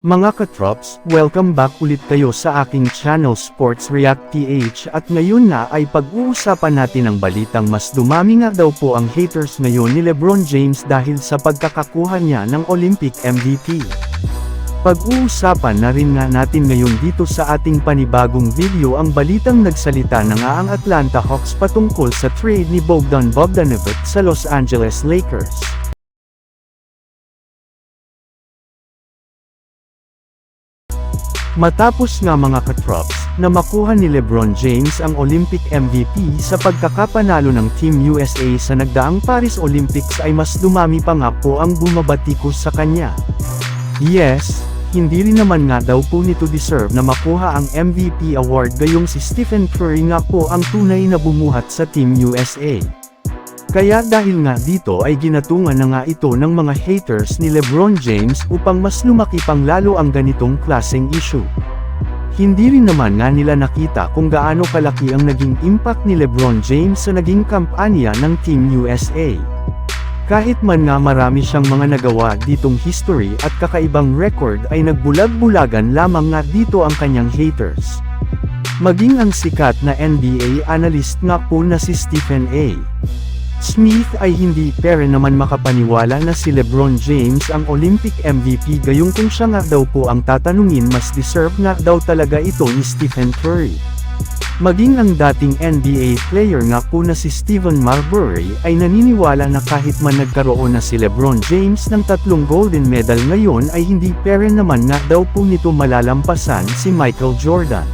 Mga katrops, welcome back ulit kayo sa aking channel Sports React PH at ngayon na ay pag-uusapan natin ang balitang mas dumami nga daw po ang haters ngayon ni Lebron James dahil sa pagkakakuha niya ng Olympic MVP. Pag-uusapan na rin nga natin ngayon dito sa ating panibagong video ang balitang nagsalita na nga ang Atlanta Hawks patungkol sa trade ni Bogdan Bogdanovic sa Los Angeles Lakers. Matapos nga mga katrops, na makuha ni Lebron James ang Olympic MVP sa pagkakapanalo ng Team USA sa nagdaang Paris Olympics ay mas dumami pa nga po ang bumabatikos sa kanya. Yes, hindi rin naman nga daw po nito deserve na makuha ang MVP award gayong si Stephen Curry nga po ang tunay na bumuhat sa Team USA. Kaya dahil nga dito ay ginatungan na nga ito ng mga haters ni Lebron James upang mas lumaki pang lalo ang ganitong klaseng issue. Hindi rin naman nga nila nakita kung gaano kalaki ang naging impact ni Lebron James sa naging kampanya ng Team USA. Kahit man nga marami siyang mga nagawa ditong history at kakaibang record ay nagbulag-bulagan lamang nga dito ang kanyang haters. Maging ang sikat na NBA analyst nga po na si Stephen A. Smith ay hindi pere naman makapaniwala na si Lebron James ang Olympic MVP gayong kung siya nga daw po ang tatanungin mas deserve nga daw talaga ito ni Stephen Curry. Maging ang dating NBA player nga po na si Stephen Marbury ay naniniwala na kahit man nagkaroon na si Lebron James ng tatlong golden medal ngayon ay hindi pere naman nga daw po nito malalampasan si Michael Jordan.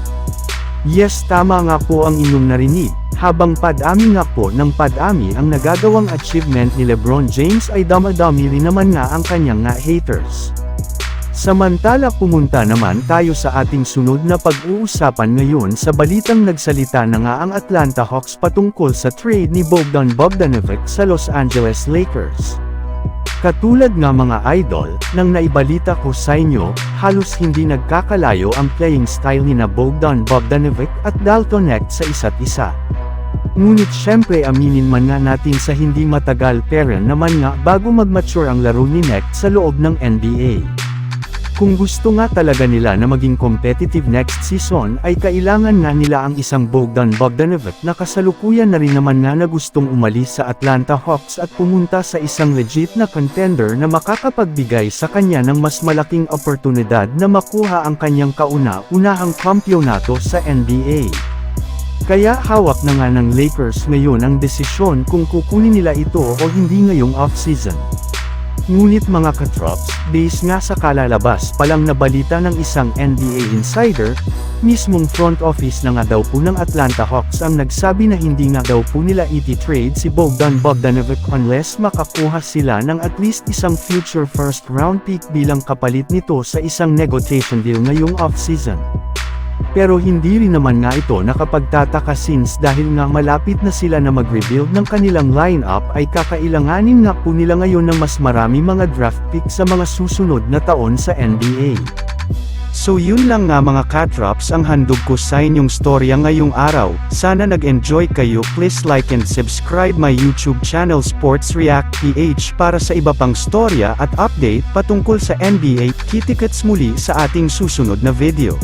Yes tama nga po ang inyong narinig, habang padami nga po ng padami ang nagagawang achievement ni Lebron James ay damadami rin naman nga ang kanyang nga haters. Samantala pumunta naman tayo sa ating sunod na pag-uusapan ngayon sa balitang nagsalita na nga ang Atlanta Hawks patungkol sa trade ni Bogdan Bogdanovic sa Los Angeles Lakers. Katulad nga mga idol, nang naibalita ko sa inyo, halos hindi nagkakalayo ang playing style ni na Bogdan Bogdanovic at Dalton Knecht sa isa't isa. Ngunit syempre aminin man nga natin sa hindi matagal pero naman nga bago mag-mature ang laro ni Knecht sa loob ng NBA. Kung gusto nga talaga nila na maging competitive next season ay kailangan nga nila ang isang Bogdan Bogdanovic na kasalukuyan na rin naman nga na gustong umalis sa Atlanta Hawks at pumunta sa isang legit na contender na makakapagbigay sa kanya ng mas malaking oportunidad na makuha ang kanyang kauna-unahang kampyonato sa NBA. Kaya hawak na nga ng Lakers ngayon ang desisyon kung kukunin nila ito o hindi ngayong off-season. Ngunit mga katrops, base nga sa kalalabas palang nabalita ng isang NBA insider, mismong front office na nga daw po ng Atlanta Hawks ang nagsabi na hindi nga daw po nila iti-trade si Bogdan Bogdanovic unless makakuha sila ng at least isang future first round pick bilang kapalit nito sa isang negotiation deal ngayong off-season. Pero hindi rin naman nga ito nakapagtataka since dahil nga malapit na sila na mag-rebuild ng kanilang lineup ay kakailanganin nga po nila ngayon ng mas marami mga draft pick sa mga susunod na taon sa NBA. So yun lang nga mga katrops ang handog ko sa inyong storya ngayong araw, sana nag-enjoy kayo please like and subscribe my YouTube channel Sports React PH para sa iba pang storya at update patungkol sa NBA, kitikets muli sa ating susunod na video.